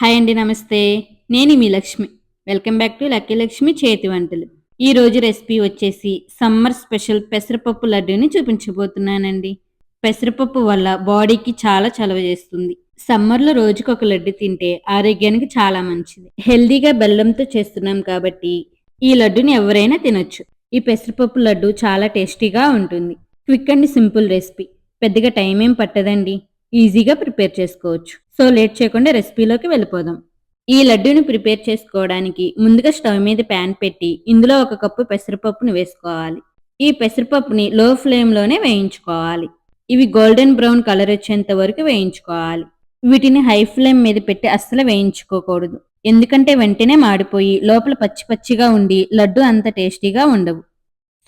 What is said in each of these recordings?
Hi అండి నమస్తే. నేను మీ Lakshmi. Welcome back to lucky Lakshmi చేతి వంటలు. ఈ రోజు రెసిపీ వచ్చేసి సమ్మర్ స్పెషల్ పెసరపప్పు లడ్డూని చూపించబోతున్నానండి. పెసరపప్పు వల్ల బాడీకి చాలా చలవ చేస్తుంది. సమ్మర్లో రోజుకి ఒక లడ్డు తింటే ఆరోగ్యానికి చాలా మంచిది. హెల్దీగా బెల్లంతో చేస్తున్నాం కాబట్టి ఈ లడ్డుని ఎవరైనా తినొచ్చు. ఈ పెసరపప్పు లడ్డు చాలా టేస్టీగా ఉంటుంది. Quick and simple recipe. పెద్దగా టైం ఏం పట్టదండి. ఈజీగా ప్రిపేర్ చేసుకోవచ్చు. సో లేట్ చేయకుండా రెసిపీలోకి వెళ్ళిపోదాం. ఈ లడ్డూని ప్రిపేర్ చేసుకోవడానికి ముందుగా స్టవ్ మీద ప్యాన్ పెట్టి ఇందులో ఒక కప్పు పెసరపప్పుని వేసుకోవాలి. ఈ పెసరపప్పుని లో ఫ్లేమ్లోనే వేయించుకోవాలి. ఇవి గోల్డెన్ బ్రౌన్ కలర్ వచ్చేంత వరకు వేయించుకోవాలి. వీటిని హై ఫ్లేమ్ మీద పెట్టి అస్సలు వేయించుకోకూడదు. ఎందుకంటే వెంటనే మాడిపోయి లోపల పచ్చి పచ్చిగా ఉండి లడ్డు అంత టేస్టీగా ఉండవు.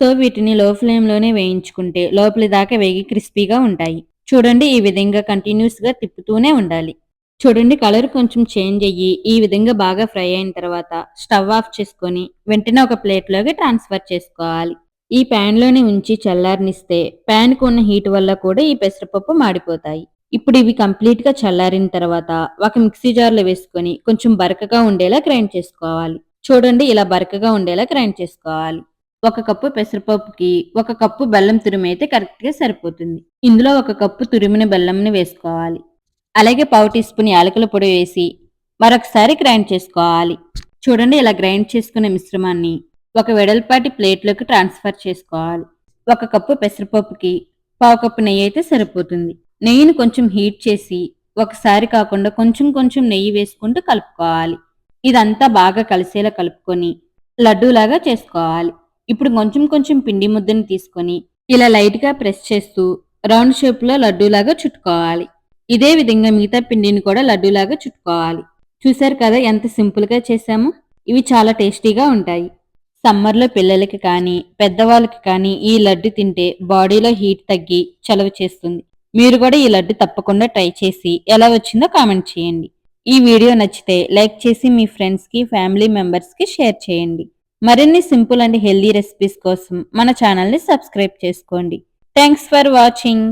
సో వీటిని లో ఫ్లేమ్లోనే వేయించుకుంటే లోపలి దాకా వేగి క్రిస్పీగా ఉంటాయి. చూడండి ఈ విధంగా కంటిన్యూస్గా తిప్పుతూనే ఉండాలి. చూడండి కలర్ కొంచెం చేంజ్ అయ్యి ఈ విధంగా బాగా ఫ్రై అయిన తర్వాత స్టవ్ ఆఫ్ చేసుకొని వెంటనే ఒక ప్లేట్లోకి ట్రాన్స్ఫర్ చేసుకోవాలి. ఈ ప్యాన్లోనే ఉంచి చల్లారనిస్తే ప్యాన్కు ఉన్న హీట్ వల్ల కూడా ఈ పెసరపప్పు మాడిపోతాయి. ఇప్పుడు ఇవి కంప్లీట్గా చల్లారిన తర్వాత ఒక మిక్సీ జార్లో వేసుకొని కొంచెం బరకగా ఉండేలా గ్రైండ్ చేసుకోవాలి. చూడండి ఇలా బరకగా ఉండేలా గ్రైండ్ చేసుకోవాలి. ఒక కప్పు పెసరపప్పుకి ఒక కప్పు బెల్లం తురిమి అయితే కరెక్ట్గా సరిపోతుంది. ఇందులో ఒక కప్పు తురిమిన బెల్లంని వేసుకోవాలి. అలాగే పావు టీ స్పూన్ యాలకుల పొడి వేసి మరొకసారి గ్రైండ్ చేసుకోవాలి. చూడండి ఇలా గ్రైండ్ చేసుకునే మిశ్రమాన్ని ఒక వెడల్పాటి ప్లేట్లోకి ట్రాన్స్ఫర్ చేసుకోవాలి. ఒక కప్పు పెసరపప్పుకి పావు కప్పు నెయ్యి అయితే సరిపోతుంది. నెయ్యిని కొంచెం హీట్ చేసి ఒకసారి కాకుండా కొంచెం కొంచెం నెయ్యి వేసుకుంటూ కలుపుకోవాలి. ఇదంతా బాగా కలిసేలా కలుపుకొని లడ్డూలాగా చేసుకోవాలి. ఇప్పుడు కొంచెం కొంచెం పిండి ముద్దని తీసుకొని ఇలా లైట్గా ప్రెస్ చేస్తూ రౌండ్ షేప్లో లడ్డూలాగా చుట్టుకోవాలి. ఇదే విధంగా మిగతా పిండిని కూడా లడ్డూలాగా చుట్టుకోవాలి. చూశారు కదా ఎంత సింపుల్గా గా ఇవి చాలా టేస్టీగా ఉంటాయి. సమ్మర్లో పిల్లలకి కానీ పెద్దవాళ్ళకి కానీ ఈ లడ్డు తింటే బాడీలో హీట్ తగ్గి చలవ చేస్తుంది. మీరు కూడా ఈ లడ్డు తప్పకుండా ట్రై చేసి ఎలా వచ్చిందో కామెంట్ చేయండి. ఈ వీడియో నచ్చితే లైక్ చేసి మీ ఫ్రెండ్స్కి ఫ్యామిలీ మెంబర్స్కి షేర్ చేయండి. మరిన్ని సింపుల్ అండ్ హెల్దీ రెసిపీస్ కోసం మన ఛానల్ని సబ్స్క్రైబ్ చేసుకోండి. Thanks for watching